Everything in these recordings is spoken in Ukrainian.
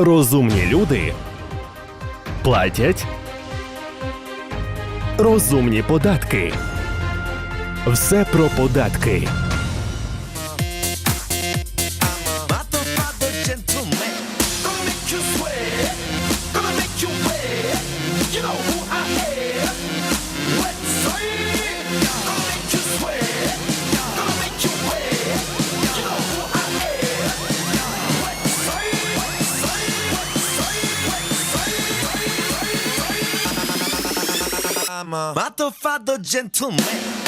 Розумні люди платять розумні податки. Все про податки. chiama. Ma t'ho gentleman.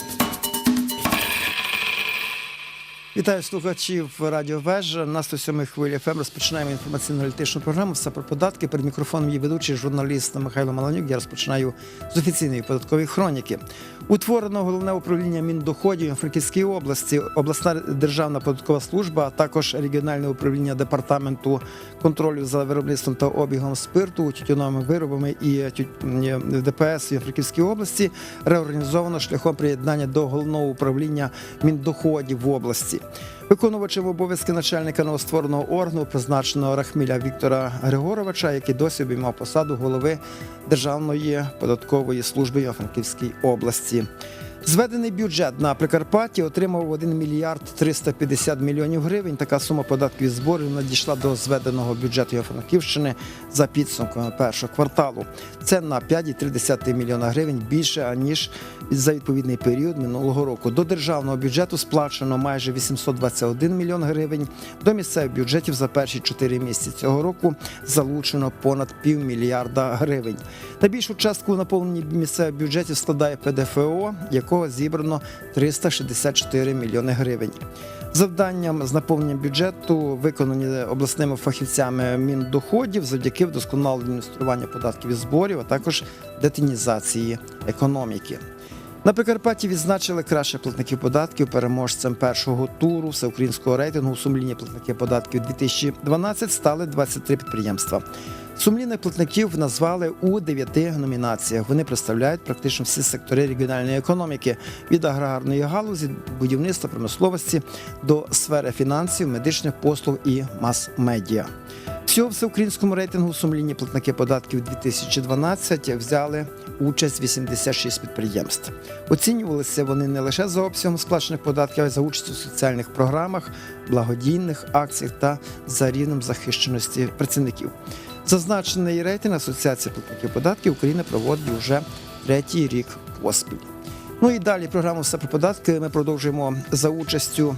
Вітаю слухачів Радіо Вежа. На 107 хвилі ФМ розпочинаємо інформаційно-аналітичну програму. Все про податки. Перед мікрофоном її ведучий журналіст Михайло Маланюк. Я розпочинаю з офіційної податкової хроніки. Утворено головне управління міндоходів Франківській області, обласна державна податкова служба, а також регіональне управління департаменту контролю за виробництвом та обігом спирту, тютюновими виробами і ДПС у Франківській області реорганізовано шляхом приєднання до головного управління міндоходів в області. Виконувачем обов'язки начальника новоствореного органу призначеного Рахміля Віктора Григоровича, який досі обіймав посаду голови Державної податкової служби Франківській області. Зведений бюджет на Прикарпатті отримав 1 мільярд 350 мільйонів гривень. Така сума податків і зборів надійшла до зведеного бюджету Франківщини за підсумками першого кварталу. Це на 5,3 мільйона гривень більше аніж за відповідний період минулого року. До державного бюджету сплачено майже 821 мільйон гривень. До місцевих бюджетів за перші 4 місяці цього року залучено понад півмільярда гривень. Та більшу частку у наповненні місцевих бюджетів складає ПДФО, якого зібрано 364 мільйони гривень. Завданням з наповненням бюджету виконані обласними фахівцями міндоходів завдяки вдосконаленню адміністрування податків і зборів, а також детінізації економіки. На Прикарпатті відзначили краще платників податків переможцем першого туру всеукраїнського рейтингу сумлінні платники податків 2012 стали 23 підприємства. Сумлінних платників назвали у дев'яти номінаціях. Вони представляють практично всі сектори регіональної економіки від аграрної галузі, будівництва, промисловості до сфери фінансів, медичних послуг і мас-медіа. Всього всеукраїнському рейтингу сумлінні платники податків 2012 взяли участь 86 підприємств. Оцінювалися вони не лише за обсягом сплачених податків, а й за участь у соціальних програмах, благодійних акціях та за рівнем захищеності працівників. Зазначений рейтинг Асоціації платників податків України проводить вже третій рік поспіль. Ну і далі програму все про податки. Ми продовжуємо за участю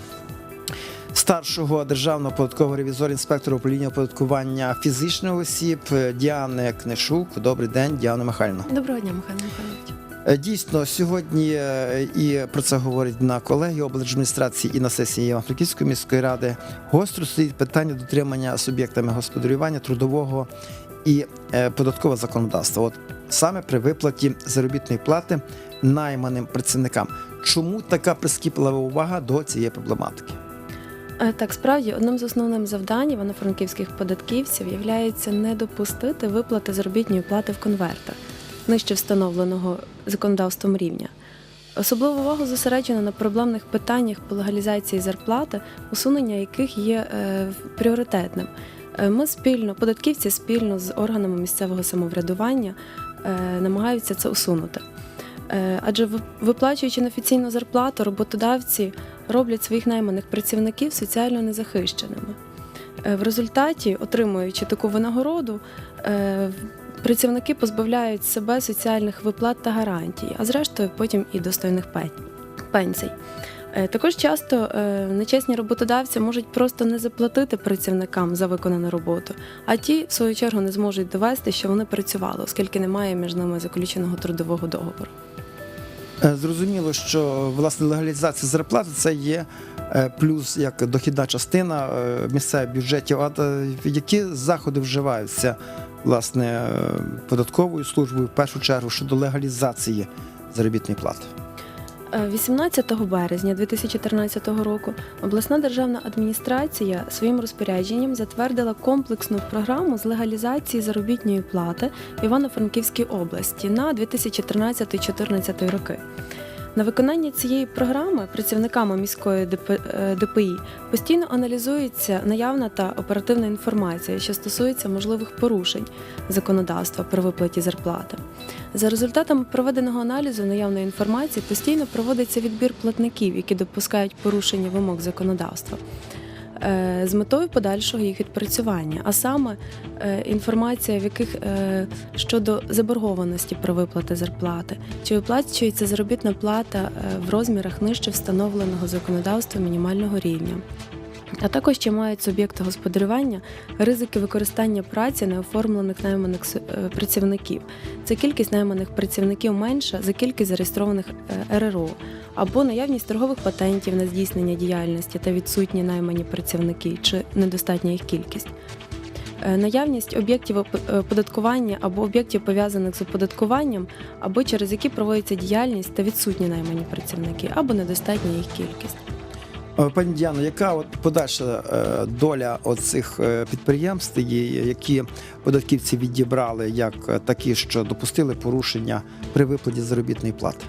старшого державного податкового ревізора інспектора управління оподаткування фізичних осіб Діани Книшук. Добрий день, Діана Михайлівна. Доброго дня, Михайло Михайлович. Е, Дійсно, сьогодні е, і про це говорить на колегії облдержадміністрації і на сесії Івано-Франківської міської ради. Гостро стоїть питання дотримання суб'єктами господарювання трудового і е, податкового законодавства. От саме при виплаті заробітної плати найманим працівникам. Чому така прискіплива увага до цієї проблематики? Е, Так, справді одним з основних завдань івано-франківських податківців є не допустити виплати заробітної плати в конвертах нижче встановленого законодавством рівня. Особливу увагу зосереджено на проблемних питаннях по легалізації зарплати, усунення яких є е, пріоритетним. Е, Ми спільно, податківці спільно з органами місцевого самоврядування е, намагаються це усунути. Е, Адже виплачуючи на офіційну зарплату, роботодавці роблять своїх найманих працівників соціально незахищеними. Е, В результаті, отримуючи таку винагороду, е, працівники позбавляють себе соціальних виплат та гарантій, а зрештою потім і достойних пенсій. Е, Також часто нечесні роботодавці можуть просто не заплатити працівникам за виконану роботу, а ті, в свою чергу, не зможуть довести, що вони працювали, оскільки немає між ними заключеного трудового договору. Е, Зрозуміло, що власне легалізація зарплати це є е, плюс як дохідна частина е, місцевих бюджетів. А які заходи вживаються власне податковою службою в першу чергу щодо легалізації заробітної плати? Е, 18 березня 2014 року обласна державна адміністрація своїм розпорядженням затвердила комплексну програму з легалізації заробітної плати Івано-Франківській області на 2013-2014 роки. На виконання цієї програми працівниками міської е, ДПІ постійно аналізується наявна та оперативна інформація, що стосується можливих порушень законодавства при виплаті зарплати. За результатами проведеного аналізу наявної інформації постійно проводиться відбір платників, які допускають порушення вимог законодавства. Е, З метою подальшого їх відпрацювання, а саме е, інформація, в яких е, щодо заборгованості про виплати зарплати, чи виплачується заробітна плата в розмірах нижче встановленого законодавства мінімального рівня. А також чи мають суб'єкти господарювання ризики використання праці неоформлених найманих е, працівників. Це кількість найманих працівників менша за кількість зареєстрованих е, РРО, або наявність торгових патентів на здійснення діяльності та відсутні наймані працівники чи недостатня їх кількість. Е, Наявність об'єктів оп- оподаткування або об'єктів пов'язаних з оподаткуванням, або через які проводиться діяльність та відсутні наймані працівники, або недостатня їх кількість. Е, Пані Діано, яка от подальша е, доля оцих е, підприємств, які податківці відібрали як такі, що допустили порушення при виплаті заробітної плати?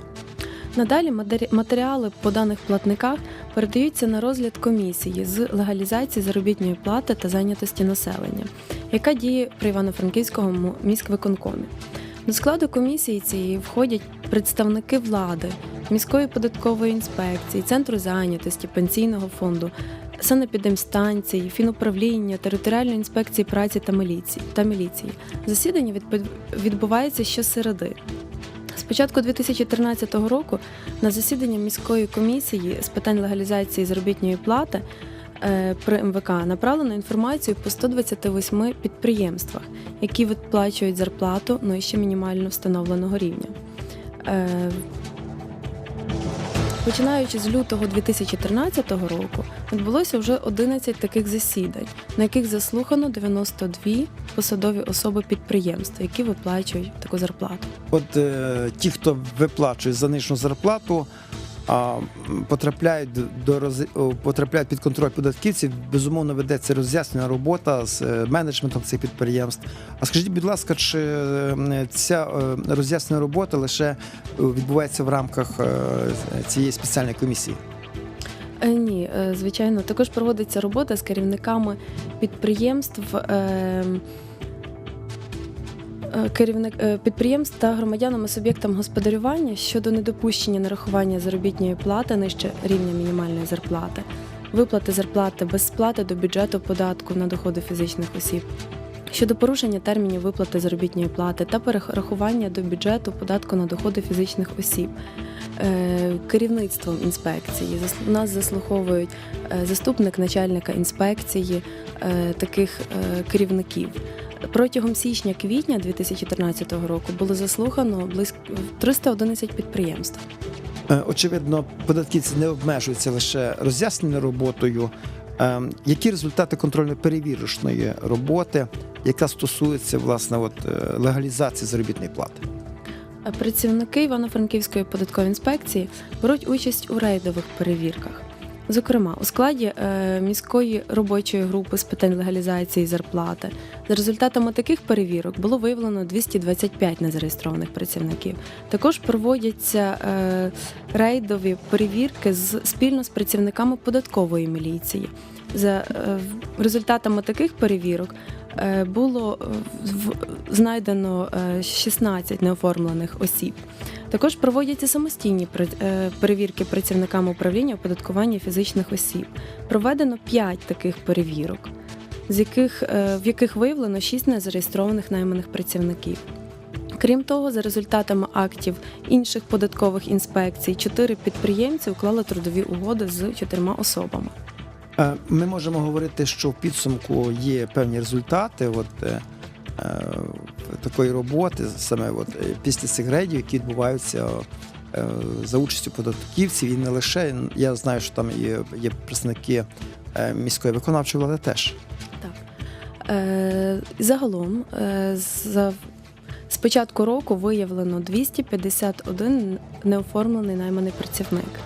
Надалі матері- матеріали по даних платниках передаються на розгляд комісії з легалізації заробітної плати та зайнятості населення, яка діє при Івано-Франківському міськвиконкомі. До складу комісії цієї входять представники влади, міської податкової інспекції, центру зайнятості, пенсійного фонду, санепідемстанції, фінуправління, територіальної інспекції праці та міліції. Та міліції. Засідання відбу- відбувається щосереди. З початку 2013 року на засідання міської комісії з питань легалізації заробітної плати е, при МВК направлено інформацію по 128 підприємствах, які виплачують зарплату нижче мінімально встановленого рівня. Починаючи з лютого 2013 року, відбулося вже 11 таких засідань, на яких заслухано 92 посадові особи підприємства, які виплачують таку зарплату. От е, ті, хто виплачує занижену зарплату, потрапляють до роз... потрапляють під контроль податківців, безумовно ведеться роз'яснена робота з е, менеджментом цих підприємств. А скажіть, будь ласка, чи ця е, роз'яснена робота лише е, відбувається в рамках цієї спеціальної комісії? Ні, звичайно, також проводиться робота з керівниками підприємств. Е, Керівник е, підприємств та громадянами суб'єктам господарювання щодо недопущення нарахування заробітної плати нижче рівня мінімальної зарплати, виплати зарплати без сплати до бюджету податку на доходи фізичних осіб, щодо порушення термінів виплати заробітної плати та перерахування до бюджету податку на доходи фізичних осіб. Е, Керівництвом інспекції Зас- нас заслуховують заступник начальника інспекції таких керівників. Протягом січня-квітня 2013 року було заслухано близько 311 підприємств. Е, Очевидно, податківці не обмежуються лише роз'ясненою роботою. Е, Які результати контрольно-перевірочної роботи, яка стосується власне от, е, легалізації заробітної плати? Працівники Івано-Франківської податкової інспекції беруть участь у рейдових перевірках. Зокрема, у складі е, міської робочої групи з питань легалізації зарплати за результатами таких перевірок було виявлено 225 незареєстрованих працівників. Також проводяться е, рейдові перевірки з спільно з працівниками податкової міліції. За е, результатами таких перевірок було е, знайдено е, 16 неоформлених осіб. Також проводяться самостійні е, перевірки працівниками управління оподаткування фізичних осіб. Проведено 5 таких перевірок, з яких, е, в яких виявлено 6 незареєстрованих найманих працівників. Крім того, за результатами актів інших податкових інспекцій, чотири підприємці уклали трудові угоди з чотирма особами. Е, Ми можемо говорити, що в підсумку є певні результати от, е, е, такої роботи, саме от, після цих рейдів, які відбуваються за участю податківців, і не лише я знаю, що там є, є представники міської виконавчої влади теж. Так. Загалом, за, з початку року виявлено 251 неоформлений найманий працівник,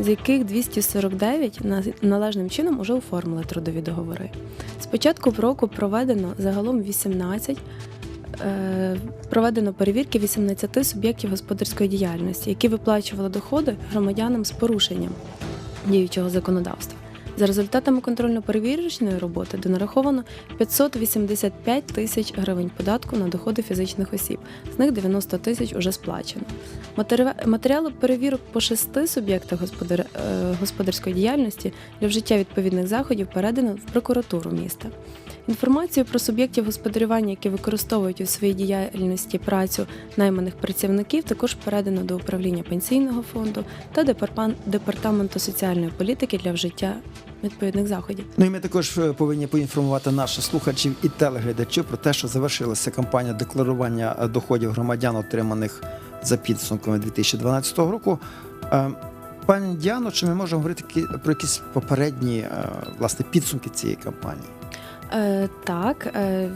з яких 249 на- належним чином уже оформили трудові договори. З початку року проведено загалом 18 е, проведено перевірки 18 суб'єктів господарської діяльності, які виплачували доходи громадянам з порушенням діючого законодавства. За результатами контрольно-перевірочної роботи донараховано 585 тисяч гривень податку на доходи фізичних осіб. З них 90 тисяч уже сплачено. Матеріали перевірок по шести суб'єктах господар... е, господарської діяльності для вжиття відповідних заходів передано в прокуратуру міста. Інформацію про суб'єктів господарювання, які використовують у своїй діяльності працю найманих працівників, також передано до управління пенсійного фонду та департаменту соціальної політики для вжиття відповідних заходів. Ну і ми також е, повинні поінформувати наших слухачів і телеглядачів про те, що завершилася кампанія декларування е, доходів громадян, отриманих за підсумками 2012 року. Е, Пані Діано, чи ми можемо говорити про якісь попередні власне підсумки цієї кампанії? Е, так, е,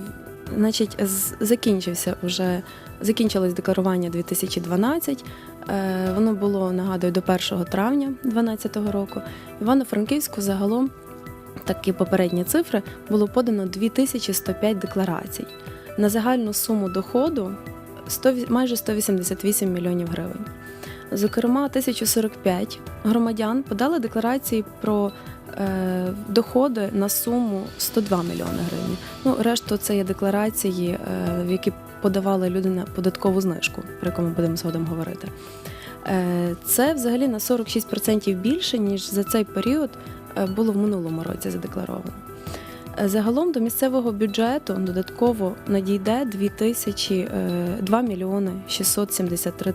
значить, закінчився вже закінчилось декларування 2012. Е, воно було, нагадую, до 1 травня 2012 року. Івано-Франківську загалом такі попередні цифри було подано 2105 декларацій на загальну суму доходу 100, майже 188 мільйонів гривень. Зокрема, 1045 громадян подали декларації про доходи на суму 102 мільйони гривень. Ну, решту це є декларації, е, в які подавали люди на податкову знижку, про яку ми будемо згодом говорити. Е, це взагалі на 46% більше, ніж за цей період е, було в минулому році задекларовано. Е, Загалом до місцевого бюджету додатково надійде 2 тисячі, е, 2 мільйони 673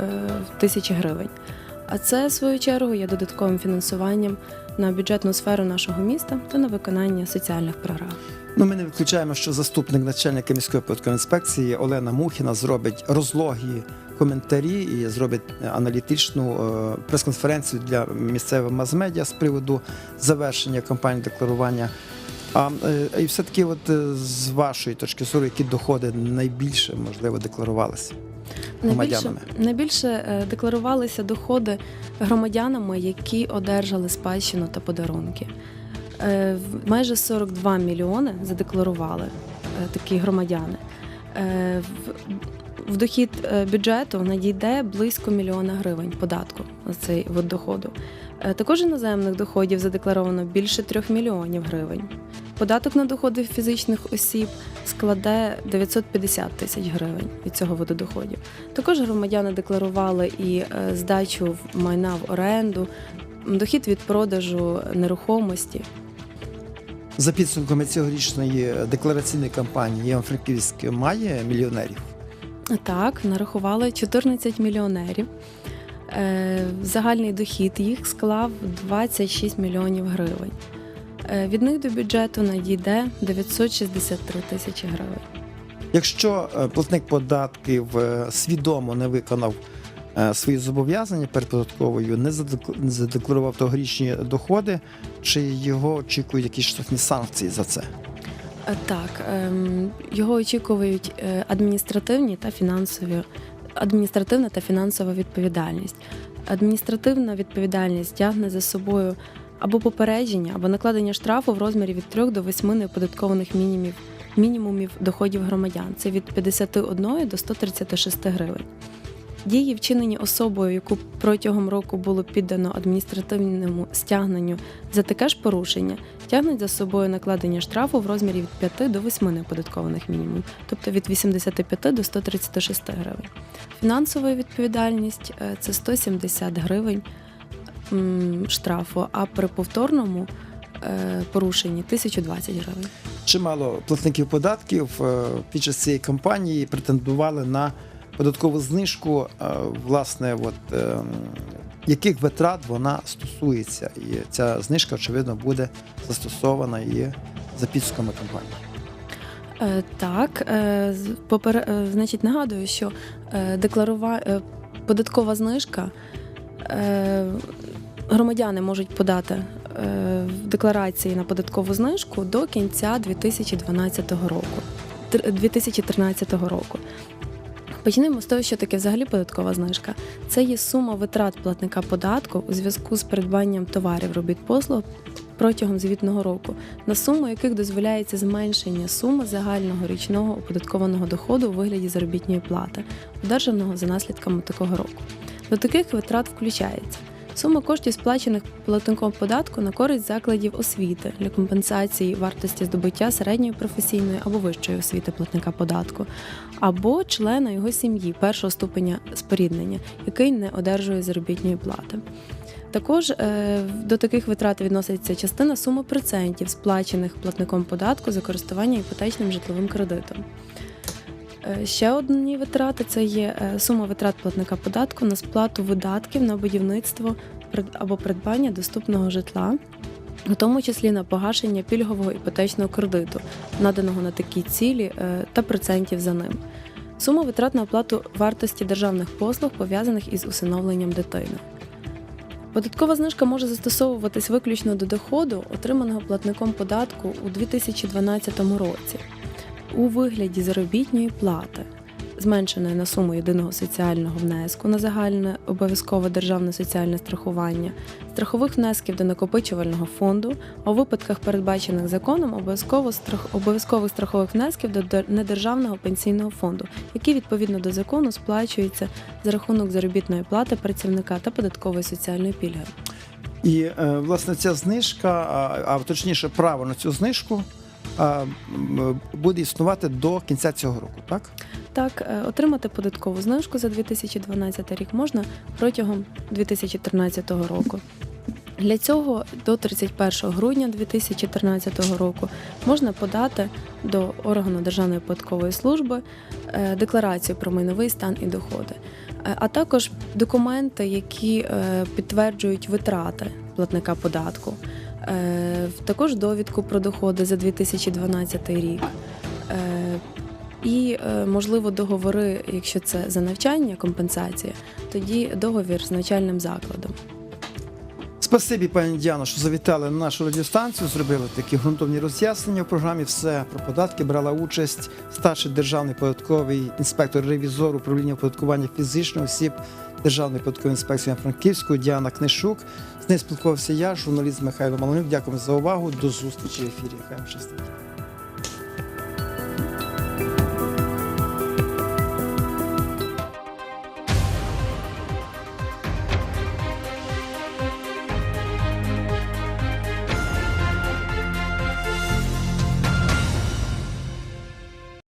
е, тисячі гривень. А це, в свою чергу, є додатковим фінансуванням на бюджетну сферу нашого міста та на виконання соціальних програм. Ну, ми не виключаємо, що заступник начальника міської податкової інспекції Олена Мухіна зробить розлогі коментарі і зробить аналітичну е, прес-конференцію для місцевих мас-медіа з приводу завершення кампанії декларування. А е, і все-таки, от е, з вашої точки зору, які доходи найбільше можливо декларувалися? Найбільше, Громадянами. найбільше е, декларувалися доходи громадянами, які одержали спадщину та подарунки. Е, Майже 42 мільйони задекларували е, такі громадяни. Е, в- дохід бюджету надійде близько мільйона гривень податку на цей вид доходу. Також іноземних доходів задекларовано більше 3 мільйонів гривень. Податок на доходи фізичних осіб складе 950 тисяч гривень від цього виду доходів. Також громадяни декларували і е, здачу майна в оренду, дохід від продажу нерухомості. За підсумками цьогорічної деклараційної кампанії Іван-Франківськ має мільйонерів. Так, нарахували 14 мільйонерів. Е, Загальний дохід їх склав 26 мільйонів гривень. Е, Від них до бюджету надійде 963 тисячі гривень. Якщо е, платник податків е, свідомо не виконав свої зобов'язання перед податковою, не задек- задекларував тогорічні доходи, чи його очікують якісь штрафні санкції за це? Так, ем, його очікують адміністративні та фінансові адміністративна та фінансова відповідальність. Адміністративна відповідальність тягне за собою або попередження, або накладення штрафу в розмірі від 3 до 8 неоподаткованих мінімумів, мінімумів доходів громадян. Це від 51 до 136 гривень. Дії, вчинені особою, яку протягом року було піддано адміністративному стягненню за таке ж порушення, тягнуть за собою накладення штрафу в розмірі від 5 до 8 неоподаткованих мінімумів, тобто від 85 до 136 гривень. Фінансова відповідальність е, це 170 гривень штрафу, а при повторному е, порушенні 1020 гривень. чимало платників податків е, під час цієї кампанії претендували на податкову знижку, е, власне, от, яких витрат вона стосується. І ця знижка, очевидно, буде застосована і за підсумками кампанії. Так, попер... значить, нагадую, що декларува... податкова знижка громадяни можуть подати е, в декларації на податкову знижку до кінця 2012 року, Тр- 2013 року. Почнемо з того, що таке взагалі податкова знижка. Це є сума витрат платника податку у зв'язку з придбанням товарів, робіт послуг протягом звітного року, на суму яких дозволяється зменшення суми загального річного оподаткованого доходу у вигляді заробітної плати, одержаного за наслідками такого року. До таких витрат включається сума коштів, сплачених платником податку на користь закладів освіти для компенсації вартості здобуття середньої професійної або вищої освіти платника податку, або члена його сім'ї першого ступеня споріднення, який не одержує заробітної плати. Також е, до таких витрат відноситься частина суми процентів, сплачених платником податку за користування іпотечним житловим кредитом. Е, Ще одні витрати це є е, сума витрат платника податку на сплату видатків на будівництво або придбання доступного житла, у тому числі на погашення пільгового іпотечного кредиту, наданого на такі цілі е, та процентів за ним. Сума витрат на оплату вартості державних послуг, пов'язаних із усиновленням дитини. Податкова знижка може застосовуватись виключно до доходу, отриманого платником податку у 2012 році у вигляді заробітної плати, зменшеної на суму єдиного соціального внеску на загальне обов'язкове державне соціальне страхування, страхових внесків до накопичувального фонду, у випадках, передбачених законом, обов'язково страх... обов'язкових страхових внесків до дер- недержавного пенсійного фонду, які відповідно до закону сплачуються за рахунок заробітної плати працівника та податкової соціальної пільги. І е, власне ця знижка, а, точніше, право на цю знижку буде існувати до кінця цього року, так? Так, е, отримати податкову знижку за 2012 рік можна протягом 2013 року. Для цього до 31 грудня 2013 року можна подати до органу Державної податкової служби е, декларацію про майновий стан і доходи, Е, а також документи, які підтверджують витрати платника податку, також довідку про доходи за 2012 рік. Е, і, е, можливо, договори, якщо це за навчання, компенсація, тоді договір з навчальним закладом. Спасибі, пані Діано, що завітали на нашу радіостанцію, зробили такі ґрунтовні роз'яснення в програмі. Все про податки брала участь старший державний податковий інспектор ревізор управління оподаткування фізичних осіб Державної податкової інспекції Франківської Діана Книшук. З спілкувався я, журналіст Михайло Малонюк. Дякуємо за увагу. До зустрічі в ефірі. Хай щастить.